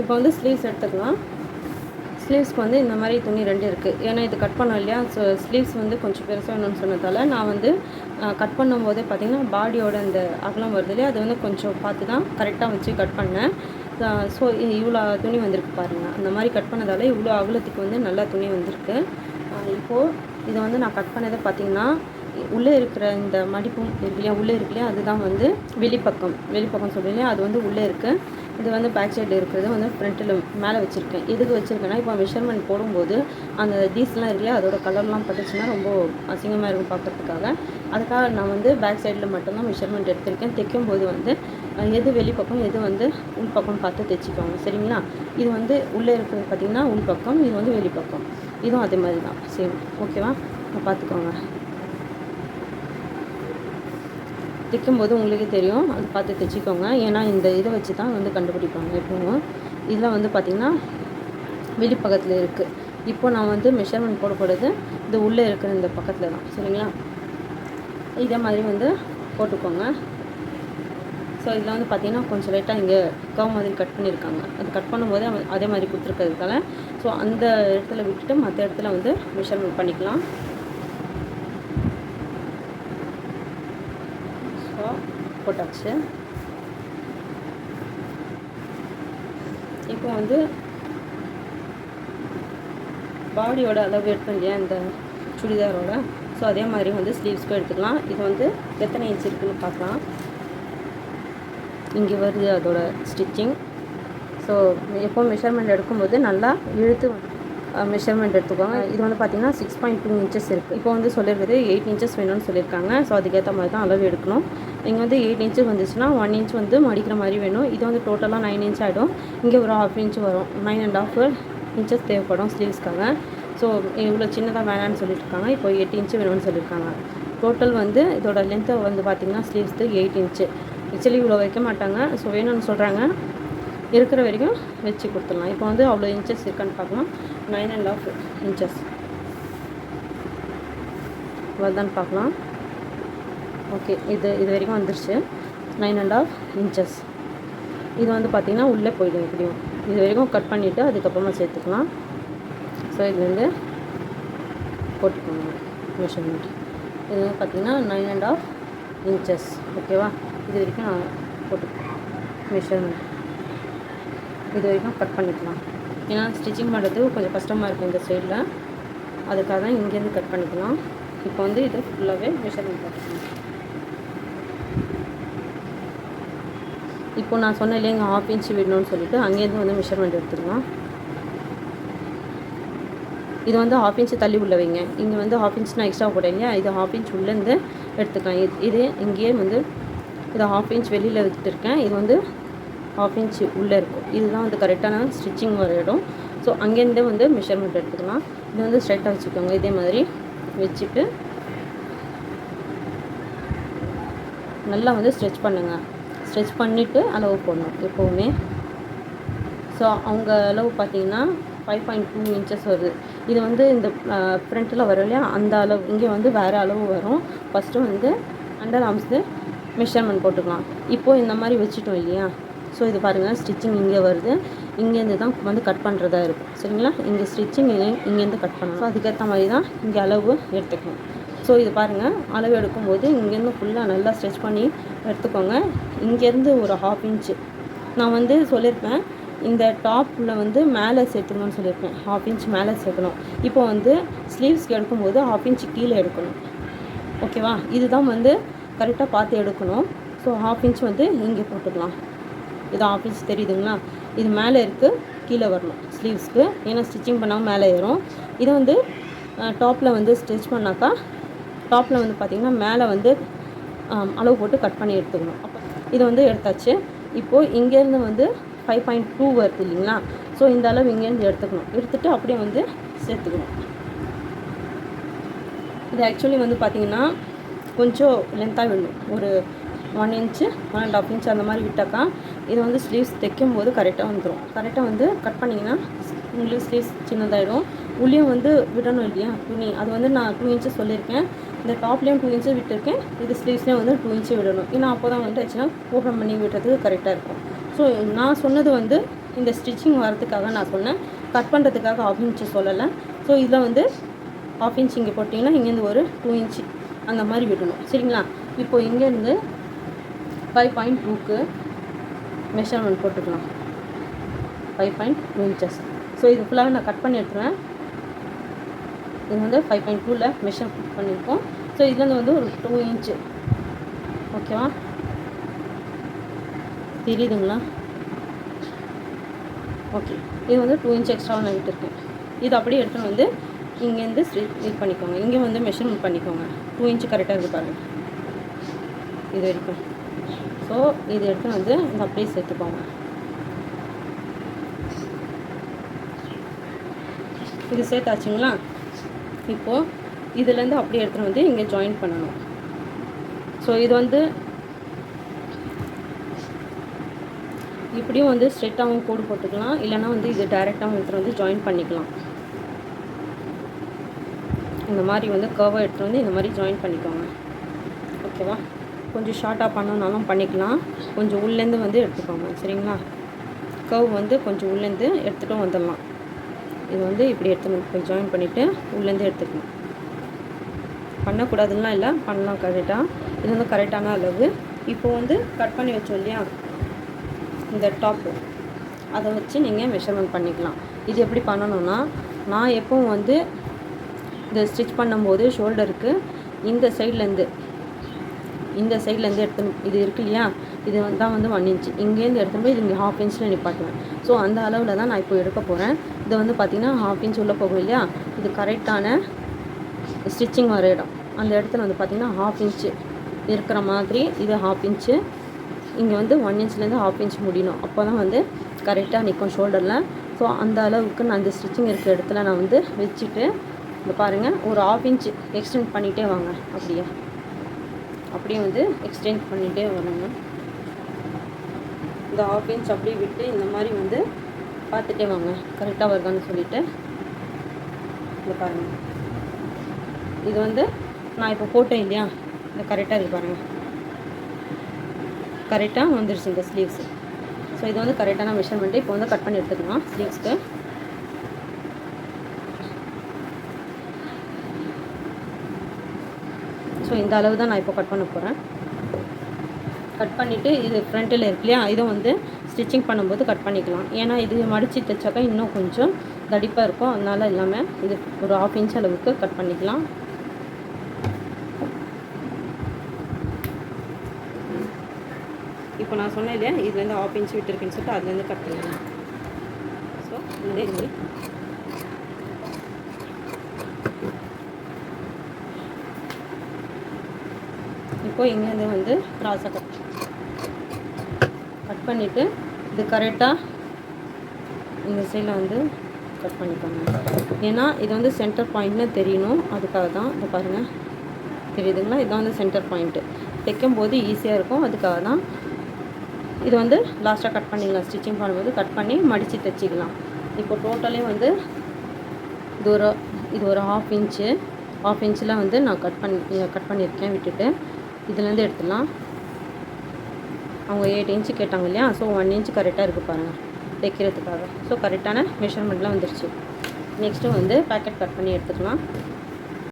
இப்போ வந்து ஸ்லீவ்ஸ் எடுத்துக்கலாம். ஸ்லீவ்ஸ்க்கு வந்து இந்த மாதிரி துணி ரெண்டு இருக்குது ஏன்னா இது கட் பண்ணோம் இல்லையா? ஸோ ஸ்லீவ்ஸ் வந்து கொஞ்சம் பெருசாக வேணும்னு சொன்னதால் நான் வந்து கட் பண்ணும்போதே பார்த்தீங்கன்னா பாடியோட அந்த அகலம் வருது இல்லையா? அது வந்து கொஞ்சம் பார்த்து தான் கரெக்டாக வச்சு கட் பண்ணேன். ஸோ இவ்வளோ துணி வந்திருக்கு பாருங்கள் அந்த மாதிரி கட் பண்ணதால் இவ்வளோ அகலத்துக்கு வந்து நல்லா துணி வந்திருக்கு. இப்போது இதை வந்து நான் கட் பண்ணதை பார்த்திங்கன்னா உள்ளே இருக்கிற இந்த மடிப்பும் இருக்கு இல்லையா? உள்ளே இருக்கு இல்லையா? அதுதான் வந்து வெளிப்பக்கம். வெளிப்பக்கம் சொல்லுங்க அது வந்து உள்ளே இருக்குது இது வந்து பேக் சைடு இருக்கிறது வந்து ஃப்ரண்ட்டில் மேலே வச்சுருக்கேன். எதுக்கு வச்சுருக்கேன்னா இப்போ மெஷர்மெண்ட் போடும்போது அந்த தீஸ்லாம் இல்லையா அதோட கலர்லாம் பட்டுச்சுன்னா ரொம்ப அசிங்கமாக இருக்கும் பார்க்கறதுக்காக. அதுக்காக நான் வந்து பேக் சைடில் மட்டும்தான் மெஷர்மெண்ட் எடுத்திருக்கேன். தைக்கும்போது வந்து எது வெளிப்பக்கம் எது வந்து உள் பக்கம் பார்த்து தைச்சிக்கோங்க. சரிங்களா? இது வந்து உள்ளே இருக்கிறது பார்த்திங்கன்னா உள்பக்கம் இது வந்து வெளிப்பக்கம் இதுவும் அதே மாதிரி தான். சரி ஓகேவா பார்த்துக்கோங்க. தைக்கும்போது உங்களுக்கே தெரியும். அது பார்த்து தைச்சிக்கோங்க. ஏன்னா இந்த இதை வச்சு தான் வந்து கண்டுபிடிப்பாங்க எப்பவும். இதில் வந்து பார்த்திங்கன்னா வெளிப்பக்கத்தில் இருக்குது இப்போ நான் வந்து மெஷர்மெண்ட் போட இது உள்ளே இருக்கிற இந்த பக்கத்தில் தான். சரிங்களா? இதே மாதிரி வந்து போட்டுக்கோங்க. ஸோ இதில் வந்து பார்த்திங்கன்னா கொஞ்சம் லைட்டாக இங்கே கவ் மாதிரி கட் பண்ணியிருக்காங்க. அது கட் பண்ணும்போதே அதே மாதிரி கொடுத்துருக்கிறதுனால. ஸோ அந்த இடத்துல விட்டுட்டு மற்ற இடத்துல வந்து மெஷர்மெண்ட் பண்ணிக்கலாம் ஸோ போட்டாச்சு இப்போ வந்து பாடியோட அளவு எடுத்தோம் இல்லையா இந்த சுடிதாரோட? ஸோ அதே மாதிரி வந்து ஸ்லீவ்ஸ்க்கும் எடுத்துக்கலாம். இது வந்து எத்தனை இன்ச் இருக்குன்னு பார்க்கலாம். இங்கே வருது அதோட ஸ்டிச்சிங் ஸோ எப்போ மெஷர்மெண்ட் எடுக்கும்போது நல்லா இழுத்து மெஷர்மெண்ட் எடுத்துக்கோங்க. இது வந்து பார்த்தீங்கன்னா சிக்ஸ் பாயிண்ட் டூ இன்ச்சஸ் இருக்குது இப்போ வந்து சொல்லியிருக்குது எயிட் இன்ச்சஸ் வேணும்னு சொல்லியிருக்காங்க ஸோ அதுக்கேற்ற மாதிரி தான் அளவு எடுக்கணும். இங்கே வந்து எயிட் இன்ச்சு வந்துச்சுன்னா ஒன் இன்ச் வந்து மடிக்கிற மாதிரி வேணும். இது வந்து டோட்டலாக நைன் இன்ச் ஆகிடும் இங்கே ஒரு ஹாஃப் இன்ச் வரும். நைன் அண்ட் ஹாஃப் இன்ச்சஸ் தேவைப்படும் ஸ்லீவ்ஸ்க்காக ஸோ இவ்வளோ சின்னதாக வேணான்னு சொல்லியிருக்காங்க இப்போ எயிட் இன்ச்சு வேணும்னு சொல்லியிருக்காங்க டோட்டல் வந்து இதோட லென்த்தை வந்து பார்த்தீங்கன்னா ஸ்லீவ்ஸ்க்கு எயிட் இன்ச்சு ஆக்சுவலி இவ்வளோ வைக்க மாட்டாங்க. ஸோ வேணும்னு சொல்கிறாங்க இருக்கிற வரைக்கும் வச்சு கொடுத்துடலாம். இப்போ வந்து அவ்வளோ இன்ச்சஸ் இருக்கான்னு பார்க்கலாம் நைன் அண்ட் ஆஃப் இன்ச்சஸ் வருதான்னு பார்க்கலாம். ஓகே இது இது வரைக்கும் வந்துருச்சு. நைன் அண்ட் ஆஃப் இன்ச்சஸ் இது வந்து பார்த்திங்கன்னா உள்ளே போயிடும் எப்படியும். இது வரைக்கும் கட் பண்ணிவிட்டு அதுக்கப்புறமா சேர்த்துக்கலாம். ஸோ இது வந்து போட்டுக்கோங்க. மெஷர்மெண்ட் இது வந்து பார்த்திங்கன்னா நைன் அண்ட் ஆஃப் இன்ச்சஸ் ஓகேவா இது வரைக்கும் நான் போட்டுக்கோங்க. மெஷர்மெண்ட் இது வரைக்கும் கட் பண்ணிக்கலாம். ஏன்னா ஸ்டிச்சிங் பண்ணுறது கொஞ்சம் கஷ்டமாக இருக்கும் இந்த சைடில் அதுக்காக தான் இங்கேருந்து கட் பண்ணிக்கலாம். இப்போ வந்து இது ஃபுல்லாகவே மெஷர்மெண்ட் பண்ணிக்கலாம் இப்போ நான் சொன்னேன் இல்லையா இங்கே ஹாஃப் இன்ச் விடணும்னு சொல்லிட்டு அங்கேருந்து வந்து மெஷர்மெண்ட் எடுத்துக்கலாம். இது வந்து ஹாஃப் இன்ச் தள்ளி உள்ள வைங்க. இங்கே வந்து ஹாஃப் இன்ச் நான் எக்ஸ்ட்ரா போட்டேங்க இது ஹாஃப் இன்ச் உள்ளேருந்து எடுத்துக்கலாம். இது இது இங்கேயே வந்து இதை ஹாஃப் இன்ச் வெளியில் விட்டுருக்கேன் இது வந்து ஹாஃப் இன்ச் உள்ளே இருக்கும். இதுதான் வந்து கரெக்டான ஸ்டிச்சிங் வர இடம். ஸோ அங்கேருந்தே வந்து மெஷர்மெண்ட் எடுத்துக்கலாம். இது வந்து ஸ்ட்ரைட்டாக வச்சுக்கோங்க. இதே மாதிரி வச்சுட்டு நல்லா வந்து ஸ்ட்ரெச் பண்ணுங்கள் ஸ்ட்ரெச் பண்ணிவிட்டு அளவு போடணும் எப்போவுமே. ஸோ அவங்க அளவு பார்த்தீங்கன்னா ஃபைவ் பாயிண்ட் டூ இன்ச்சஸ் வருது. இது வந்து இந்த ஃப்ரண்ட்டில் வரும் இல்லையா? அந்த அளவு இங்கே வந்து வேறு அளவு வரும். ஃபஸ்ட்டு வந்து அண்டர் ஆர்ம்ஸு மெஷர்மெண்ட் போட்டுக்கலாம். இப்போது இந்த மாதிரி வச்சுட்டோம் இல்லையா? ஸோ இது பாருங்கள் ஸ்டிச்சிங் இங்கே வருது. இங்கேருந்து தான் வந்து கட் பண்ணுறதா இருக்கும். சரிங்களா? இங்கே ஸ்டிச்சிங் இங்கேருந்து கட் பண்ணணும் ஸோ அதுக்கேற்ற மாதிரி தான் இங்கே அளவு எடுத்துக்கணும். ஸோ இது பாருங்கள் அளவு எடுக்கும்போது இங்கேருந்து ஃபுல்லாக நல்லா ஸ்ட்ரெச் பண்ணி எடுத்துக்கோங்க. இங்கேருந்து ஒரு ஹாஃப் இன்ச்சு நான் வந்து சொல்லியிருப்பேன் இந்த டாப்பில் வந்து மேலே சேர்த்துக்கணும்னு சொல்லியிருப்பேன் ஹாஃப் இன்ச் மேலே சேர்க்கணும். இப்போ வந்து ஸ்லீவ்ஸ்க்கு எடுக்கும்போது ஹாஃப் இன்ச் கீழே எடுக்கணும். ஓகேவா இதுதான் வந்து கரெக்டாக பார்த்து எடுக்கணும். ஸோ ஹாஃப் இன்ச் வந்து இங்கே போட்டுக்கலாம். இது ஹாஃப் இன்ச் தெரியுதுங்களா? இது மேலே இருக்குது கீழே வரணும் ஸ்லீவ்ஸ்க்கு ஏன்னா ஸ்டிச்சிங் பண்ணாமல் மேலே ஏறும். இது வந்து டாப்பில் வந்து ஸ்டிச் பண்ணாக்கா டாப்பில் வந்து பார்த்திங்கன்னா மேலே வந்து அளவு போட்டு கட் பண்ணி எடுத்துக்கணும். அப்போ இது வந்து எடுத்தாச்சு. இப்போது இங்கேருந்து வந்து ஃபைவ் பாயிண்ட் டூ வருது இல்லைங்களா? ஸோ இந்த அளவு இங்கேருந்து எடுத்துக்கணும். எடுத்துகிட்டு அப்படியே வந்து சேர்த்துக்கணும். இது ஆக்சுவலி வந்து பார்த்திங்கன்னா கொஞ்சம் லென்த்தாக விடணும். ஒரு one inch one and half inch அந்த மாதிரி விட்டாக்கா இது வந்து ஸ்லீவ்ஸ் தைக்கும் போது கரெக்டாக வந்துடும் கரெக்டாக வந்து கட் பண்ணிங்கன்னா உங்களுக்கு ஸ்லீவ்ஸ் சின்னதாகிடும் உள்ளேயும் வந்து விடணும் இல்லையா? துணி. அது வந்து நான் டூ இன்ச்சு சொல்லியிருக்கேன். இந்த டாப்லேயும் டூ இன்ச்சு விட்டுருக்கேன். இது ஸ்லீவ்ஸ்லேயும் வந்து டூ இன்ச்சு விடணும். ஏன்னா அப்போ தான் வந்து ஆச்சுன்னா ஓப்பன் பண்ணி விடுறதுக்கு கரெக்டாக இருக்கும். ஸோ நான் சொன்னது வந்து இந்த ஸ்டிச்சிங் வரதுக்காக நான் சொன்னேன். கட் பண்ணுறதுக்காக ஆஃப் இன்ச்சு சொல்லலை. ஸோ இதில் வந்து ஆஃப் இன்ச் இங்கே போட்டிங்கன்னா இங்கேருந்து ஒரு டூ இன்ச்சு அந்த மாதிரி விடணும். சரிங்களா? இப்போ இங்கேருந்து ஃபைவ் பாயிண்ட் டூக்கு மெஷர்மெண்ட் போட்டுக்கலாம். Five point two inches so இது ஃபுல்லாக நான் கட் பண்ணி எடுத்துருவேன். இது வந்து ஃபைவ் பாயிண்ட் டூவில் மெஷர் பண்ணியிருக்கோம். ஸோ இதுலேருந்து வந்து ஒரு டூ இன்ச்சு ஓகேவா தெரியுதுங்களா? ஓகே இது வந்து டூ இன்ச் எக்ஸ்ட்ராவாக நான் விட்டுருக்கேன் இது அப்படியே எடுத்துன்னு வந்து இங்கேருந்து இது பண்ணிக்கோங்க. இங்கே வந்து மெஷர்மெண்ட் பண்ணிக்கோங்க. டூ இன்ச்சு கரெக்டாக இருக்கு பாருங்கள் இது வரைக்கும். ஸோ இது எடுத்துன்னு வந்து இந்த அப்படியே சேர்த்துக்கோங்க. இது சேர்த்தாச்சுங்களா? இப்போது இதுலேருந்து அப்படியே எடுத்துகிட்டு வந்து இங்கே ஜாயின் பண்ணணும். ஸோ இது வந்து இப்படியும் வந்து ஸ்ட்ரெட்டாகவும் கோடு போட்டுக்கலாம். இல்லைனா வந்து இது டைரெக்டாகவும் எடுத்துகிட்டு வந்து ஜாயின் பண்ணிக்கலாம். இந்த மாதிரி வந்து கர்வை எடுத்துகிட்டு வந்து இந்த மாதிரி ஜாயின் பண்ணிக்கோங்க. ஓகேவா கொஞ்சம் ஷார்ட்டாக பண்ணணுனாலும் பண்ணிக்கலாம். கொஞ்சம் உள்ளேருந்து வந்து எடுத்துக்கோங்க. சரிங்களா? கர்வ் வந்து கொஞ்சம் உள்ளேருந்து எடுத்துகிட்டும் வந்துடலாம். இது வந்து இப்படி எடுத்துன்னு போய் ஜாயின் பண்ணிவிட்டு உள்ளேருந்து எடுத்துக்கணும் பண்ணக்கூடாதுலாம் இல்லை. பண்ணலாம் கரெக்டாக இது வந்து கரெக்டான அளவு. இப்போ வந்து கட் பண்ணி வச்சோம் இல்லையா? இந்த டாப்பு அதை வச்சு நீங்கள் மெஷர்மெண்ட் பண்ணிக்கலாம். இது எப்படி பண்ணணும்னா நான் எப்பவும் வந்து இந்த ஸ்டிச் பண்ணும்போது ஷோல்டருக்கு இந்த சைட்லேருந்து இந்த சைட்லேருந்து எடுத்து இது இருக்கு இல்லையா? இது வந்து தான் வந்து ஒன் இன்ச் இங்கேருந்து எடுத்துன்னு போய் இது இங்கே ஹாஃப் இன்ச்சில் நிப்பாட்டுவேன். ஸோ அந்த அளவில் தான் நான் இப்போ எடுக்க போகிறேன் இது வந்து பார்த்திங்கன்னா ஹாஃப் இன்ச் உள்ளே போகும் இல்லையா? இது கரெக்டான ஸ்டிச்சிங் வர இடம். அந்த இடத்துல வந்து பார்த்திங்கன்னா ஹாஃப் இன்ச்சு இருக்கிற மாதிரி இது ஹாஃப் இன்ச்சு இங்கே வந்து ஒன் இன்ச்லேருந்து ஹாஃப் இன்ச் முடியணும். அப்போ தான் வந்து கரெக்டாக நிற்கும் ஷோல்டரில் ஸோ அந்த அளவுக்கு நான் அந்த ஸ்டிச்சிங் இருக்கிற இடத்துல நான் வந்து வச்சுட்டு இந்த பாருங்கள் ஒரு ஹாஃப் இன்ச் எக்ஸ்டெண்ட் பண்ணிகிட்டே வாங்க. அப்படியே. அப்படியே வந்து எக்ஸ்டெண்ட் பண்ணிகிட்டே வரணும். இந்த ஹாஃப் இன்ச் அப்படியே விட்டு இந்த மாதிரி வந்து பார்த்துட்டே வாங்க. கரெக்டாக வருதான்னு சொல்லிட்டு. இந்த பாருங்கள் இது வந்து நான் இப்போ போட்டேன் இல்லையா? இந்த கரெக்டாக இது பாருங்கள் கரெக்டாக வந்துருச்சு இந்த ஸ்லீவ்ஸ் ஸோ இது வந்து கரெக்டான மெஷர்மெண்ட்டு இப்போ வந்து கட் பண்ணி எடுத்துக்கலாம். ஸ்லீவ்ஸ்க்கு ஸோ இந்த அளவு தான் நான் இப்போ கட் பண்ண போகிறேன் கட் பண்ணிவிட்டு இது ஃப்ரண்ட்டில் இருக்கு இல்லையா? இதை வந்து ஸ்டிச்சிங் பண்ணும்போது கட் பண்ணிக்கலாம். ஏன்னா இது மடித்து தைச்சாக்கா இன்னும் கொஞ்சம் தடிப்பாக இருக்கும். அதனால இல்லாமல் இது ஒரு ஆஃப் இன்ச் அளவுக்கு கட் பண்ணிக்கலாம். இப்போ நான் சொன்னேன் இல்லையா இதுலேருந்து ஆஃப் இன்ச் விட்டுருக்குன்னு சொல்லிட்டு அதுலேருந்து கட் பண்ணிக்கலாம் ஸோ இந்த இது. இப்போ இங்கேருந்து வந்து க்ராஸை கட் கட் பண்ணிவிட்டு இது கரெக்டாக இந்த சைடில் வந்து கட் பண்ணிக்கோங்க. ஏன்னா இது வந்து சென்டர் பாயிண்ட்னு தெரியணும். அதுக்காக தான் இதை பாருங்கள் தெரியுதுங்களா? இதுதான் வந்து சென்டர் பாயிண்ட்டு தைக்கும் போது ஈஸியாக இருக்கும். அதுக்காக தான் இது வந்து லாஸ்ட்டாக கட் பண்ணிக்கலாம் ஸ்டிச்சிங் பண்ணும்போது கட் பண்ணி மடித்து தைச்சிக்கலாம். இப்போ டோட்டலே வந்து இது ஒரு இது ஒரு ஹாஃப் இன்ச்சு ஹாஃப் இன்ச்சில் வந்து நான் கட் பண்ணி கட் பண்ணியிருக்கேன் விட்டுட்டு. இதுலேருந்து எடுத்துடலாம். அவங்க எயிட் இன்ச்சு கேட்டாங்க இல்லையா? ஸோ ஒன் இன்ச் கரெக்டாக இருக்குது பாருங்கள் தைக்கிறதுக்காக. ஸோ கரெக்டான மெஷர்மெண்ட்லாம் வந்துருச்சு. நெக்ஸ்ட்டு வந்து பேக்கெட் கட் பண்ணி எடுத்துக்கலாம்.